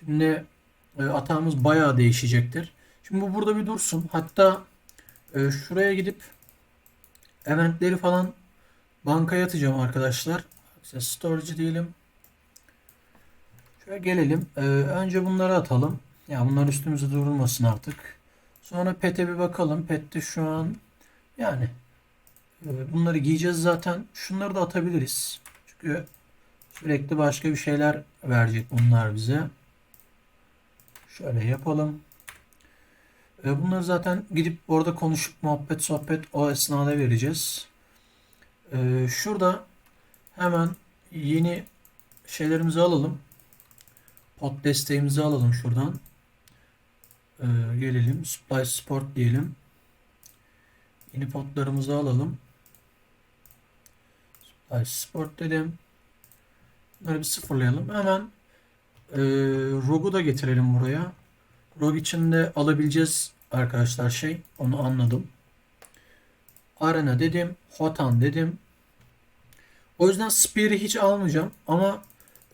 Şimdi e, atağımız bayağı değişecektir. Şimdi bu burada bir dursun. Hatta e, şuraya gidip eventleri falan bankaya atacağım arkadaşlar. Access storage diyelim. Şöyle gelelim. E, önce bunları atalım. Ya bunlar üstümüzde durulmasın artık. Sonra pet'e bir bakalım. Pet'te şu an yani e, bunları giyeceğiz zaten. Şunları da atabiliriz. Çünkü sürekli başka bir şeyler verecek bunlar bize. Şöyle yapalım. E, bunları zaten gidip orada konuşup muhabbet sohbet o esnada vereceğiz. E, şurada hemen yeni şeylerimizi alalım. Pod desteğimizi alalım şuradan. E, gelelim. Supply Sport diyelim. Yeni podlarımızı alalım. Supply Sport dedim. Bunları bir sıfırlayalım. Hemen e, Rogue'u da getirelim buraya. Rogue için de alabileceğiz arkadaşlar şey. Onu anladım. Arena dedim. Hotan dedim. O yüzden Spear'i hiç almayacağım. Ama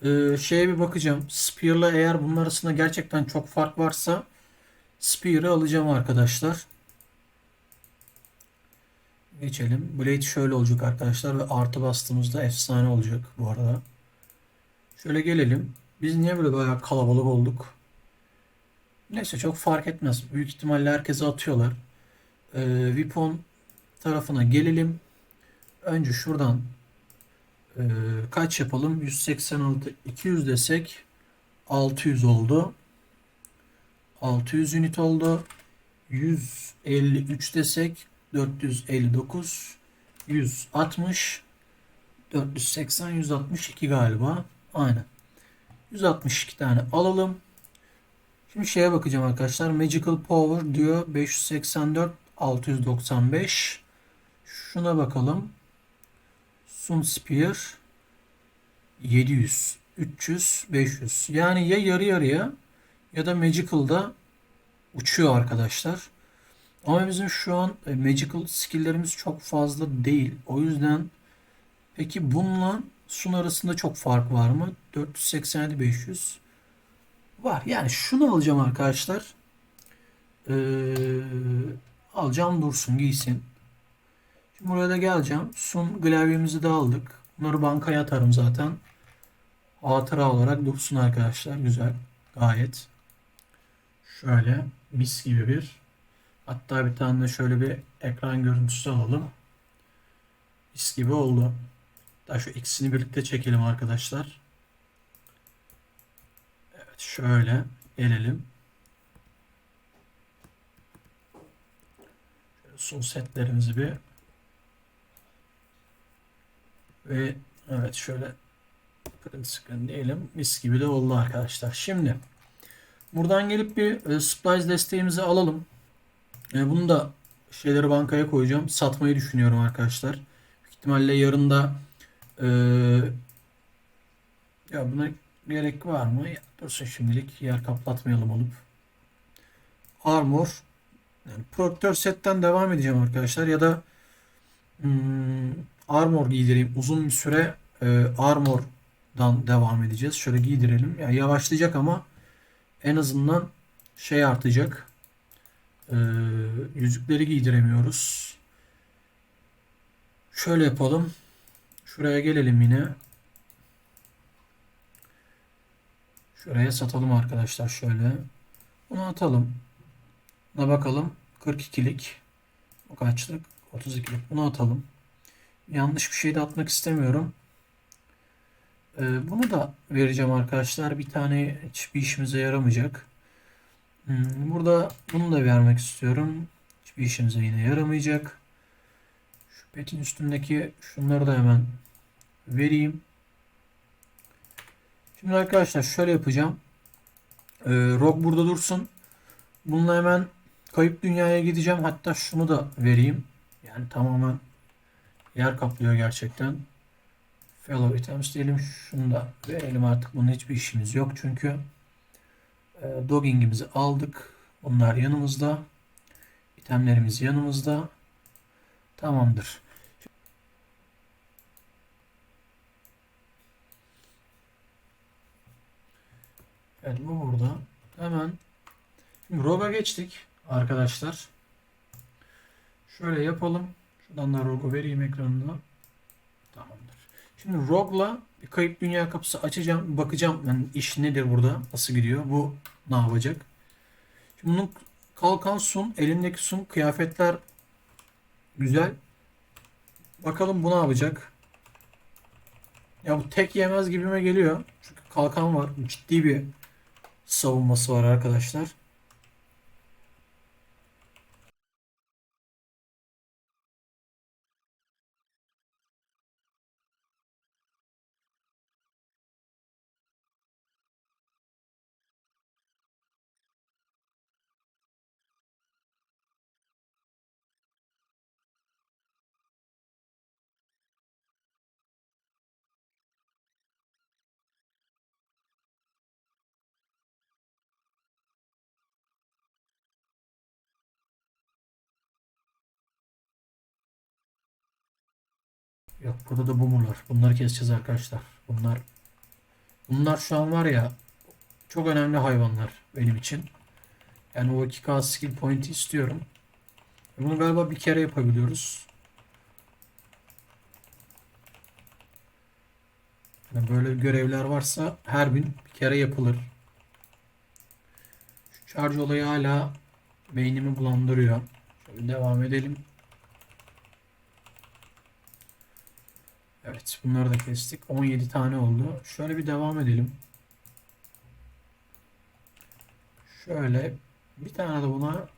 e, şeye bir bakacağım. Spear'la eğer bunun arasında gerçekten çok fark varsa Spear'ı alacağım arkadaşlar. Geçelim. Blade şöyle olacak arkadaşlar ve artı bastığımızda efsane olacak bu arada. Şöyle gelelim. Biz niye böyle bayağı kalabalık olduk? Neyse çok fark etmez. Büyük ihtimalle herkese atıyorlar. Ee, Vipon tarafına gelelim. Önce şuradan e, kaç yapalım? 186 200 desek 600 oldu. 600 unit oldu. 153 desek 459 160 480 162 galiba. Aynen. 162 tane alalım. Şimdi şeye bakacağım arkadaşlar. Magical Power diyor 584 695. Şuna bakalım. Sun Spear 700 300 500. Yani ya yarı yarıya ya da Magical'da uçuyor arkadaşlar. Ama bizim şu an e, Magical skill'lerimiz çok fazla değil. O yüzden peki bununla Sun arasında çok fark var mı? 487 500 var. Yani şunu alacağım arkadaşlar. Ee, alacağım dursun giysin. Şimdi buraya da geleceğim. Sun klavyemizi de aldık. Bunları bankaya atarım zaten. Hatıra olarak dursun arkadaşlar. Güzel. Gayet. Şöyle mis gibi bir. Hatta bir tane de şöyle bir ekran görüntüsü alalım. Mis gibi oldu. Daha şu ikisini birlikte çekelim arkadaşlar. Evet şöyle gelelim. Son setlerimizi bir ve evet şöyle print screen diyelim. Mis gibi de oldu arkadaşlar. Şimdi buradan gelip bir e, supplies desteğimizi alalım. E, bunu da şeyleri bankaya koyacağım. Satmayı düşünüyorum arkadaşlar. Büyük ihtimalle yarın da e, ya buna gerek var mı? Ya, dursun şimdilik yer kaplatmayalım olup. Armor yani Proctor setten devam edeceğim arkadaşlar ya da hmm, Armor giydireyim. Uzun bir süre e, Armor'dan devam edeceğiz. Şöyle giydirelim. Yani yavaşlayacak ama en azından şey artacak. E, yüzükleri giydiremiyoruz. Şöyle yapalım. Şuraya gelelim yine. Şuraya satalım arkadaşlar şöyle. Bunu atalım. Buna bakalım. 42'lik. O kaçlık? 32'lik. Bunu atalım. Yanlış bir şey de atmak istemiyorum. Ee, bunu da vereceğim arkadaşlar. Bir tane hiçbir işimize yaramayacak. Hmm, burada bunu da vermek istiyorum. Hiçbir işimize yine yaramayacak. Şu petin üstündeki şunları da hemen vereyim. Şimdi arkadaşlar şöyle yapacağım. Ee, Rock burada dursun. Bununla hemen kayıp dünyaya gideceğim. Hatta şunu da vereyim. Yani tamamen yer kaplıyor gerçekten. Fellow items diyelim. Şunu da verelim artık. Bunun hiçbir işimiz yok. Çünkü e, doggingimizi aldık. Bunlar yanımızda. İtemlerimiz yanımızda. Tamamdır. Evet bu burada. Hemen Şimdi Rogue'a geçtik arkadaşlar. Şöyle yapalım. Şuradan da Rogue'u vereyim ekranına. Tamamdır. Şimdi Rogue'la bir kayıp dünya kapısı açacağım. Bakacağım yani iş nedir burada? Nasıl gidiyor? Bu ne yapacak? Şimdi bunun kalkan sun, elindeki sun, kıyafetler güzel. Bakalım bu ne yapacak? Ya bu tek yemez gibime geliyor. Çünkü kalkan var. Ciddi bir savunması var arkadaşlar. Yok burada da bumurlar. Bunları keseceğiz arkadaşlar. Bunlar bunlar şu an var ya çok önemli hayvanlar benim için. Yani o 2K skill point'i istiyorum. Bunu galiba bir kere yapabiliyoruz. Yani böyle görevler varsa her gün bir kere yapılır. Şu charge olayı hala beynimi bulandırıyor. Şöyle devam edelim. Evet bunları da kestik. 17 tane oldu. Şöyle bir devam edelim. Şöyle bir tane de buna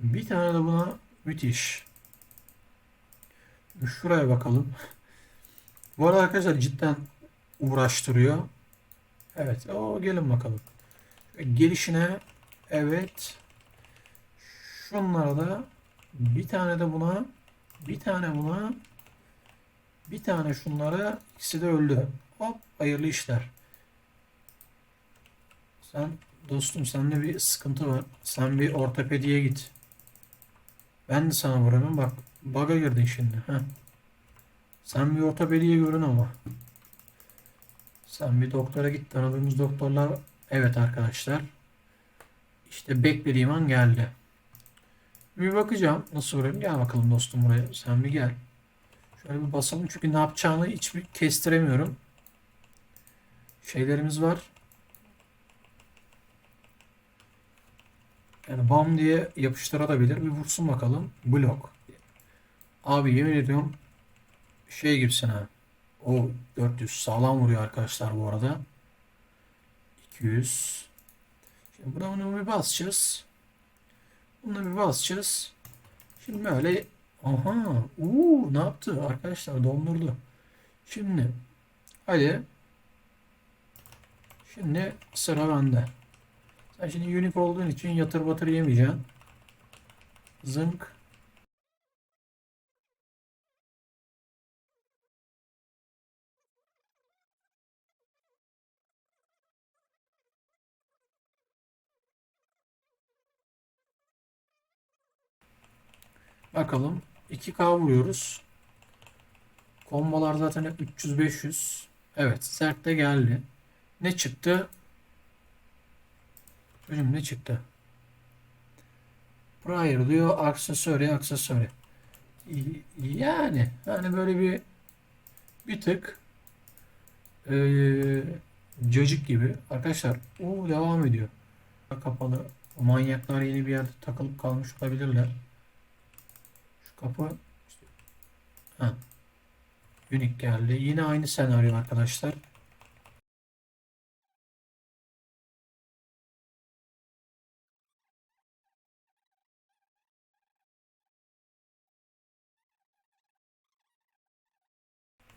bir tane de buna müthiş. Şuraya bakalım. Bu arada arkadaşlar cidden uğraştırıyor. Evet. O gelin bakalım. Gelişine evet. Şunlara da bir tane de buna bir tane buna bir tane şunlara ikisi de öldü. Hop hayırlı işler. Sen dostum sende bir sıkıntı var. Sen bir ortopediye git. Ben de sana vuramam. Bak baga girdin şimdi. Heh. Sen bir ortopediye görün ama. Sen bir doktora git. Tanıdığımız doktorlar. Evet arkadaşlar. İşte beklediğim an geldi. Bir bakacağım. Nasıl vurayım? Gel bakalım dostum buraya. Sen bir gel. Şöyle bir basalım çünkü ne yapacağını hiçbir kestiremiyorum. Şeylerimiz var. Yani bam diye yapıştırabilir. Bir vursun bakalım. Blok. Abi yemin ediyorum şey gibisin ha. O 400 sağlam vuruyor arkadaşlar bu arada. 200. Şimdi buna bunu bir basacağız. Bunu bir basacağız. Şimdi böyle Aha. Uuu ne yaptı? Arkadaşlar dondurdu. Şimdi hadi. Şimdi sıra bende. Sen şimdi unique olduğun için yatır batır yemeyeceksin. Zınk. Bakalım. 2K vuruyoruz. Kombolar zaten hep 300-500. Evet sert de geldi. Ne çıktı? Hocam ne çıktı? Prior diyor aksesuarı aksesuarı. Yani hani böyle bir bir tık ee, cacık gibi. Arkadaşlar o devam ediyor. Kapalı. Manyaklar yeni bir yerde takılıp kalmış olabilirler. Kapı ha, Unique geldi. Yine aynı senaryo arkadaşlar.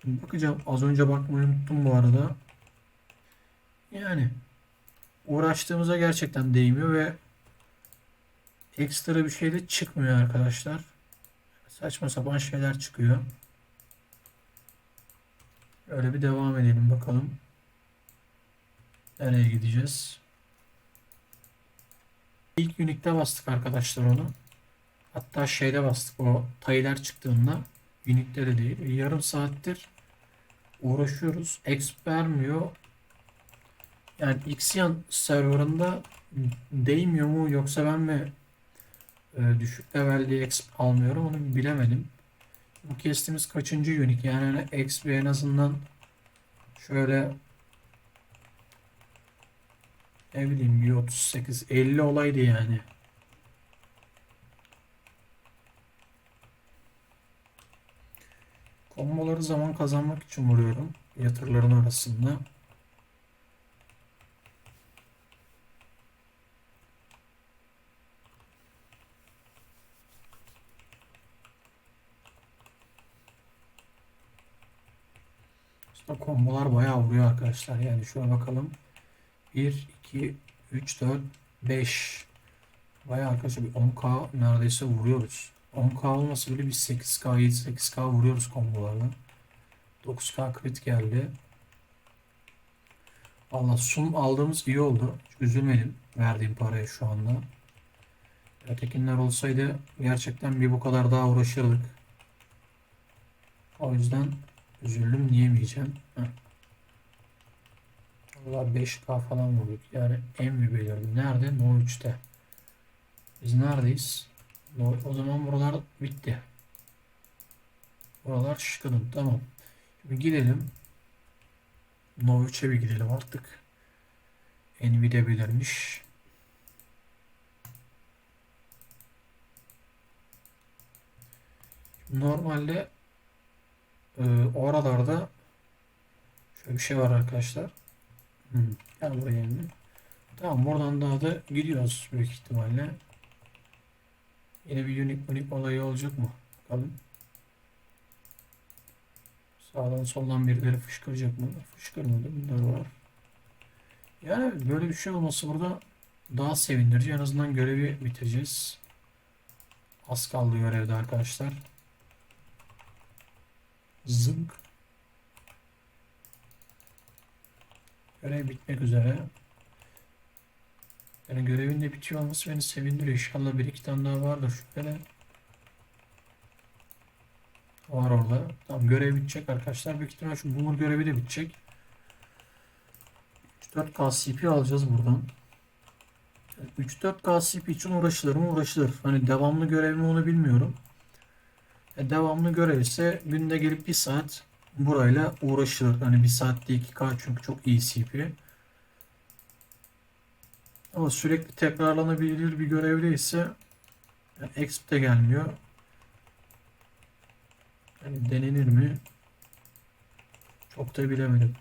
Bakacağım. Az önce bakmayı unuttum bu arada. Yani uğraştığımıza gerçekten değmiyor ve ekstra bir şey de çıkmıyor arkadaşlar. Saçma sapan şeyler çıkıyor. Öyle bir devam edelim bakalım. Nereye gideceğiz? İlk Unique'de bastık arkadaşlar onu. Hatta şeyde bastık o taylar çıktığında. Unique'de de değil. Yarım saattir uğraşıyoruz. Exp vermiyor. Yani Xyan serverında değmiyor mu yoksa ben mi e, düşük levelli exp almıyorum onu bilemedim. Bu kestiğimiz kaçıncı unique yani hani exp en azından şöyle ne bileyim bir 38 50 olaydı yani. Komboları zaman kazanmak için vuruyorum yatırların arasında. Kombolar bayağı vuruyor arkadaşlar. Yani şuna bakalım. 1, 2, 3, 4, 5. Bayağı arkadaşlar bir 10k neredeyse vuruyoruz. 10k olmasa bile bir 8k, 7-8k vuruyoruz kombolarla. 9k crit geldi. Valla sum aldığımız iyi oldu. Hiç üzülmedim verdiğim paraya şu anda. Ötekinler olsaydı gerçekten bir bu kadar daha uğraşırdık. O yüzden üzüldüm diyemeyeceğim. Heh. Valla 5k falan vurduk. Yani en mi belirdi? Nerede? No 3'te. Biz neredeyiz? No, o zaman buralar bitti. Buralar şıkıdım. Tamam. Şimdi gidelim. No 3'e bir gidelim artık. Nvidia belirmiş. Normalde e, oralarda şöyle bir şey var arkadaşlar. Hmm. Gel buraya şimdi. Tamam buradan daha da gidiyoruz büyük ihtimalle. Yine bir unik unik olayı olacak mı? Bakalım. Sağdan soldan birileri fışkıracak mı? Fışkırmadı. Bunlar var. Yani böyle bir şey olması burada daha sevindirici. En azından görevi bitireceğiz. Az kaldı görevde arkadaşlar. Zınk. Görev bitmek üzere. Yani görevin de bitiyor olması beni sevindiriyor. İnşallah bir iki tane daha vardır şüpheli. Var orada. Tamam görev bitecek arkadaşlar. Büyük ihtimal şu boomer görevi de bitecek. 3-4K CP alacağız buradan. 3-4K CP için uğraşılır mı? Uğraşılır. Hani devamlı görev mi onu bilmiyorum. E, devamlı görev ise günde gelip bir saat burayla uğraşılır. Hani bir saatte 2K çünkü çok iyi CP. Ama sürekli tekrarlanabilir bir görevde ise yani exp de gelmiyor. Yani denenir mi? Çok da bilemedim.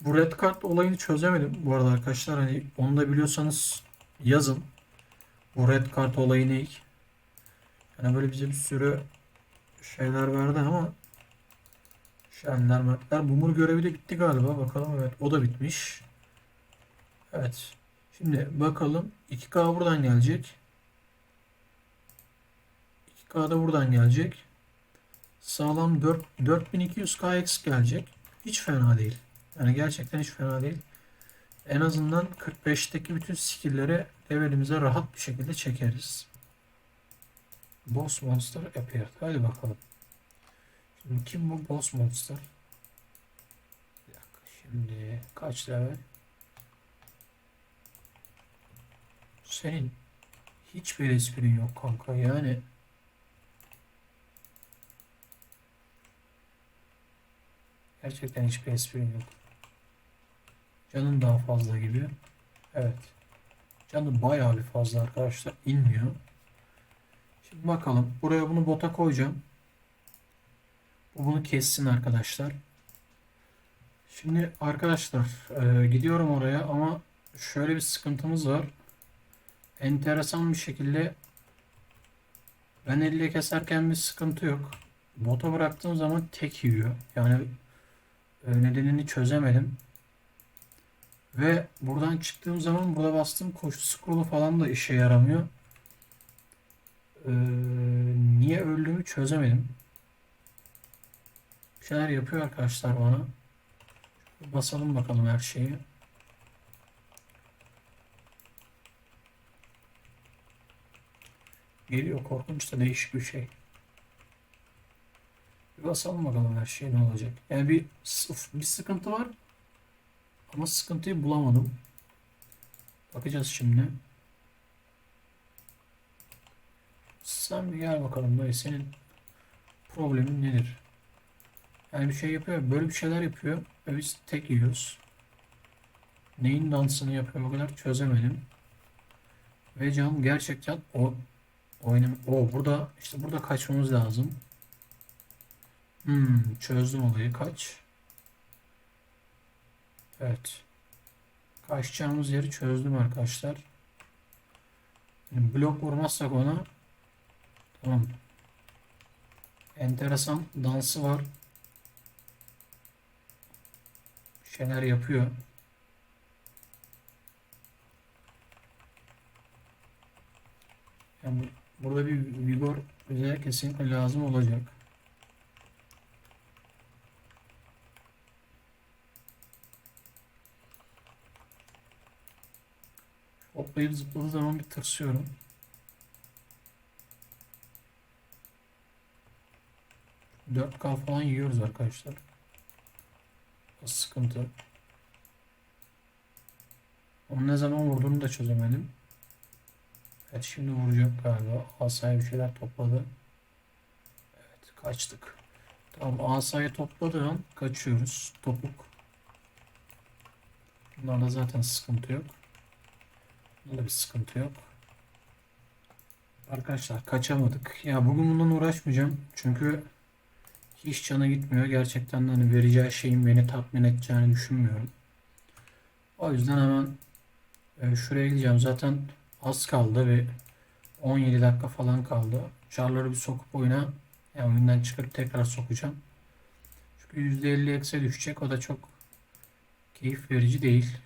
Bu red card olayını çözemedim bu arada arkadaşlar. Hani onu da biliyorsanız yazın. Bu red card olayı ne? Yani böyle bize bir sürü şeyler verdi ama şenler mertler. Bumur görevi de bitti galiba. Bakalım evet o da bitmiş. Evet. Şimdi bakalım 2K buradan gelecek. 2K da buradan gelecek. Sağlam 4, 4200KX gelecek. Hiç fena değil. Yani gerçekten hiç fena değil. En azından 45'teki bütün skill'leri levelimize rahat bir şekilde çekeriz. Boss Monster appeared. Hadi bakalım. Şimdi kim bu Boss Monster? Bir dakika. Şimdi kaç level? Senin hiçbir esprin yok kanka. Yani gerçekten hiçbir esprin yok. Canın daha fazla gibi. Evet. Canı bayağı bir fazla arkadaşlar. inmiyor. Şimdi bakalım. Buraya bunu bota koyacağım. Bu bunu kessin arkadaşlar. Şimdi arkadaşlar e, gidiyorum oraya ama şöyle bir sıkıntımız var. Enteresan bir şekilde ben elle keserken bir sıkıntı yok. Bota bıraktığım zaman tek yiyor. Yani e, nedenini çözemedim. Ve buradan çıktığım zaman burada bastığım koşu scroll'u falan da işe yaramıyor. Ee, niye öldüğümü çözemedim. Bir şeyler yapıyor arkadaşlar bana. Basalım bakalım her şeyi. Geliyor korkunç da değişik bir şey. Bir basalım bakalım her şey ne olacak. Yani bir bir sıkıntı var. Ama sıkıntıyı bulamadım. Bakacağız şimdi. Sen bir gel bakalım dayı senin problemin nedir? Yani bir şey yapıyor, böyle bir şeyler yapıyor ve biz tek yiyoruz. Neyin dansını yapıyor o kadar çözemedim. Ve Can gerçekten o oynam o burada işte burada kaçmamız lazım. Hmm, çözdüm olayı kaç. Evet. Kaçacağımız yeri çözdüm arkadaşlar. Yani blok vurmazsak ona tamam. Enteresan dansı var. Bir yapıyor. Yani bu- burada bir vigor bize kesinlikle lazım olacak. Hoplayıp zıpladığı zaman bir tırsıyorum. Dört k falan yiyoruz arkadaşlar. Sıkıntı. Onu ne zaman vurduğunu da çözemedim. Evet şimdi vuracak galiba. Asaya bir şeyler topladı. Evet kaçtık. Tamam asayı topladığı an kaçıyoruz. Topuk. Bunlarda zaten sıkıntı yok. Bunda bir sıkıntı yok. Arkadaşlar kaçamadık. Ya bugün bundan uğraşmayacağım. Çünkü hiç cana gitmiyor. Gerçekten de hani vereceği şeyin beni tatmin edeceğini düşünmüyorum. O yüzden hemen e, şuraya gideceğim. Zaten az kaldı ve 17 dakika falan kaldı. Çarları bir sokup oyuna yani oyundan çıkıp tekrar sokacağım. Çünkü %50 ekse düşecek. O da çok keyif verici değil.